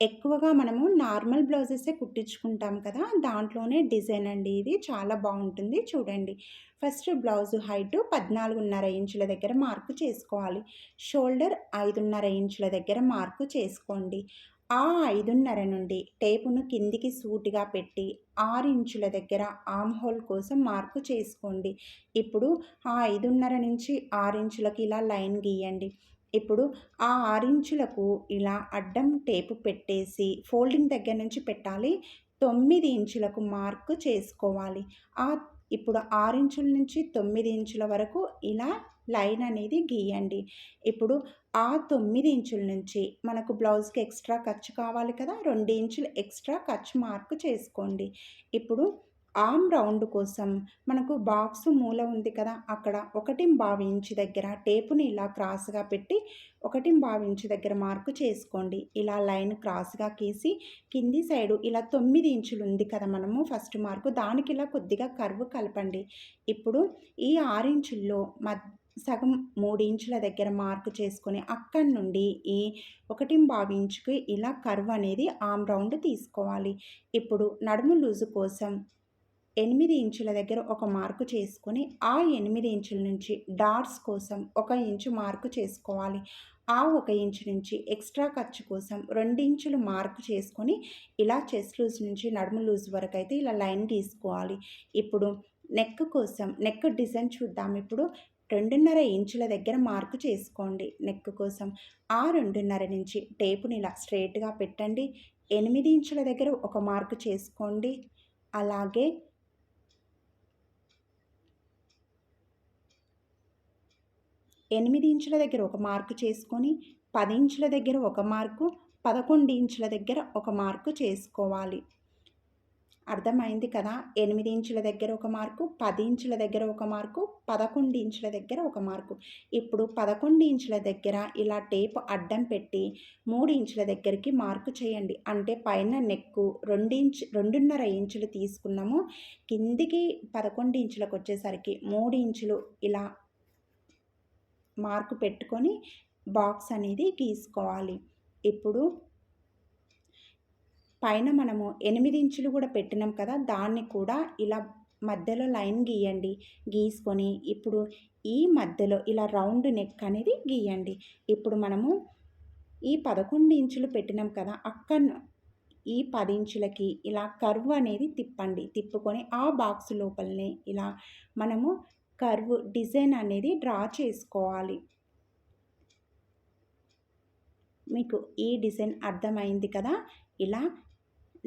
ఎక్కువగా మనము నార్మల్ బ్లౌజెసే కుట్టించుకుంటాం కదా దాంట్లోనే డిజైన్ అండి ఇది. చాలా బాగుంటుంది. చూడండి. ఫస్ట్ బ్లౌజ్ హైట్ పద్నాలుగున్నర ఇంచుల దగ్గర మార్కు చేసుకోవాలి. షోల్డర్ ఐదున్నర ఇంచుల దగ్గర మార్కు చేసుకోండి. ఆ ఐదున్నర నుండి టేపును కిందికి సూటిగా పెట్టి ఆరు ఇంచుల దగ్గర ఆమ్ హోల్ కోసం మార్కు చేసుకోండి. ఇప్పుడు ఆ ఐదున్నర నుంచి ఆరు ఇంచులకి ఇలా లైన్ గీయండి. ఇప్పుడు ఆ ఆరించులకు ఇలా అడ్డం టేపు పెట్టేసి ఫోల్డింగ్ దగ్గర నుంచి పెట్టాలి. తొమ్మిది ఇంచులకు మార్కు చేసుకోవాలి. ఆ ఇప్పుడు ఆరించుల నుంచి తొమ్మిది ఇంచుల వరకు ఇలా లైన్ అనేది గీయండి. ఇప్పుడు ఆ తొమ్మిది ఇంచుల నుంచి మనకు బ్లౌజ్కి ఎక్స్ట్రా ఖర్చు కావాలి కదా? రెండు ఇంచులు ఎక్స్ట్రా ఖర్చు మార్కు చేసుకోండి. ఇప్పుడు ఆమ్ రౌండ్ కోసం మనకు బాక్స్ మూల ఉంది కదా అక్కడ ఒకటి బావి ఇంచు దగ్గర టేపుని ఇలా క్రాస్గా పెట్టి ఒకటి బావి ఇంచు దగ్గర మార్కు చేసుకోండి. ఇలా లైన్ క్రాస్గా గీసి కింది సైడు ఇలా తొమ్మిది ఇంచులు ఉంది కదా మనము ఫస్ట్ మార్కు దానికి ఇలా కొద్దిగా కర్వ్ కలపండి. ఇప్పుడు ఈ ఆరించుల్లో మధ్య సగం మూడు ఇంచుల దగ్గర మార్కు చేసుకొని అక్కడి నుండి ఈ ఒకటి బావి ఇంచుకి ఇలా కర్వ్ అనేది ఆమ్ రౌండ్ తీసుకోవాలి. ఇప్పుడు నడుము లూజు కోసం ఎనిమిది ఇంచుల దగ్గర ఒక మార్కు చేసుకొని ఆ ఎనిమిది ఇంచుల నుంచి డాట్స్ కోసం ఒక ఇంచు మార్కు చేసుకోవాలి. ఆ ఒక ఇంచు నుంచి ఎక్స్ట్రా ఖర్చు కోసం రెండు ఇంచులు మార్కు చేసుకొని ఇలా చెస్ట్ లూజ్ నుంచి నడుము లూజ్ వరకు అయితే ఇలా లైన్ తీసుకోవాలి. ఇప్పుడు నెక్ కోసం నెక్ డిజైన్ చూద్దాం. ఇప్పుడు రెండున్నర ఇంచుల దగ్గర మార్కు చేసుకోండి నెక్ కోసం. ఆ రెండున్నర నుంచి టేపుని ఇలా స్ట్రేట్గా పెట్టండి. ఎనిమిది ఇంచుల దగ్గర ఒక మార్కు చేసుకోండి. అలాగే ఎనిమిది ఇంచుల దగ్గర ఒక మార్కు చేసుకొని పది ఇంచుల దగ్గర ఒక మార్కు పదకొండు ఇంచుల దగ్గర ఒక మార్కు చేసుకోవాలి. అర్థమైంది కదా? ఎనిమిది ఇంచుల దగ్గర ఒక మార్కు పది ఇంచుల దగ్గర ఒక మార్కు పదకొండు ఇంచుల దగ్గర ఒక మార్కు. ఇప్పుడు పదకొండు ఇంచుల దగ్గర ఇలా టేప్ అడ్డం పెట్టి మూడు ఇంచుల దగ్గరికి మార్కు చేయండి. అంటే పైన నెక్కు రెండు ఇంచు రెండున్నర ఇంచులు తీసుకున్నాము. కిందికి పదకొండు ఇంచులకు వచ్చేసరికి మూడు ఇంచులు ఇలా మార్కు పెట్టుకొని బాక్స్ అనేది గీసుకోవాలి ఇప్పుడు పైన మనము ఎనిమిది ఇంచులు కూడా పెట్టినాం కదా దాన్ని కూడా ఇలా మధ్యలో లైన్ గీయండి. గీసుకొని ఇప్పుడు ఈ మధ్యలో ఇలా రౌండ్ నెక్ అనేది గీయండి. ఇప్పుడు మనము ఈ పదకొండు ఇంచులు పెట్టినాం కదా అక్కడ ఈ పది ఇంచులకి ఇలా కర్వ్ అనేది తిప్పండి. తిప్పుకొని ఆ బాక్స్ లోపలనే ఇలా మనము కర్వ్ డిజైన్ అనేది డ్రా చేసుకోవాలి. మీకు ఈ డిజైన్ అర్థమైంది కదా? ఇలా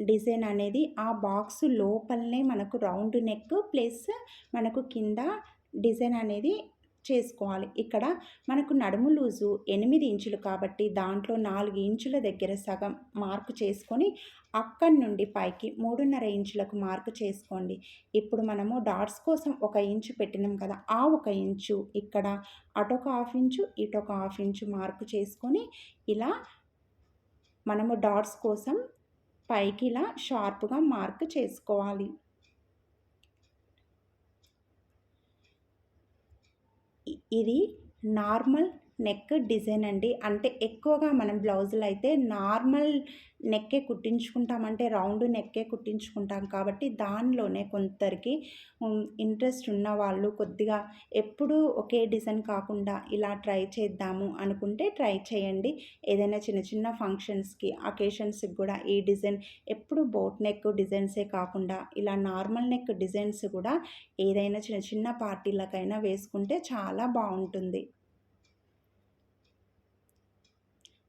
డిజైన్ అనేది ఆ బాక్స్ లోపలనే మనకు రౌండ్ నెక్ ప్లస్ మనకు కింద డిజైన్ అనేది చేసుకోవాలి. ఇక్కడ మనకు నడుము లూజు ఎనిమిది ఇంచులు కాబట్టి దాంట్లో నాలుగు ఇంచుల దగ్గర సగం మార్కు చేసుకొని అక్కడి నుండి పైకి మూడున్నర ఇంచులకు మార్కు చేసుకోండి. ఇప్పుడు మనము డాట్స్ కోసం ఒక ఇంచు పెట్టినాం కదా ఆ ఒక ఇంచు ఇక్కడ అటొక హాఫ్ ఇంచు ఇటొక హాఫ్ ఇంచు మార్కు చేసుకొని ఇలా మనము డాట్స్ కోసం పైకి ఇలా షార్ప్గా మార్క్ చేసుకోవాలి. ఇది నార్మల్ నెక్ డిజైన్ అండి. అంటే ఎక్కువగా మనం బ్లౌజులు అయితే నార్మల్ నెక్కే కుట్టించుకుంటామంటే రౌండ్ నెక్కే కుట్టించుకుంటాం కాబట్టి దానిలోనే కొందరికి ఇంట్రెస్ట్ ఉన్న వాళ్ళు కొద్దిగా ఎప్పుడూ ఒకే డిజైన్ కాకుండా ఇలా ట్రై చేద్దాము అనుకుంటే ట్రై చేయండి. ఏదైనా చిన్న చిన్న ఫంక్షన్స్కి అకేషన్స్కి కూడా ఈ డిజైన్ ఎప్పుడు బోట్ నెక్ డిజైన్సే కాకుండా ఇలా నార్మల్ నెక్ డిజైన్స్ కూడా ఏదైనా చిన్న చిన్న పార్టీలకైనా వేసుకుంటే చాలా బాగుంటుంది.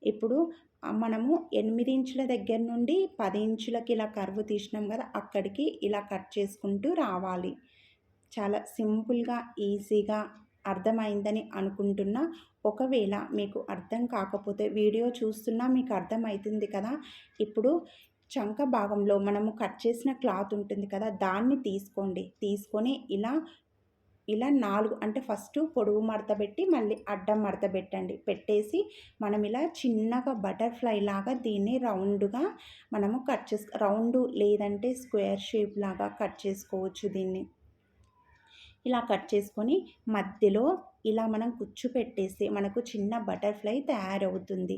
ఇప్పుడు మనము ఎనిమిది ఇంచుల దగ్గర నుండి పది ఇంచులకి ఇలా కరువు తీసినాం కదా అక్కడికి ఇలా కట్ చేసుకుంటూ రావాలి. చాలా సింపుల్గా ఈజీగా అర్థమైందని అనుకుంటున్నా. ఒకవేళ మీకు అర్థం కాకపోతే వీడియో చూస్తున్నా మీకు అర్థమవుతుంది కదా. ఇప్పుడు చంక భాగంలో మనము కట్ చేసిన క్లాత్ ఉంటుంది కదా దాన్ని తీసుకోండి. తీసుకొని ఇలా ఇలా నాలుగు అంటే ఫస్ట్ పొడుగు మడత పెట్టి మళ్ళీ అడ్డం మడత పెట్టండి. పెట్టేసి మనం ఇలా చిన్నగా బటర్ఫ్లై లాగా దీన్ని రౌండ్గా మనము కట్ చేసు రౌండ్ లేదంటే స్క్వేర్ షేప్ లాగా కట్ చేసుకోవచ్చు దీన్ని. ఇలా కట్ చేసుకొని మధ్యలో ఇలా మనం కుచ్చు పెట్టేసి మనకు చిన్న బటర్ఫ్లై తయారవుతుంది.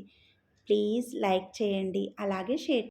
ప్లీజ్ లైక్ చేయండి. అలాగే షేర్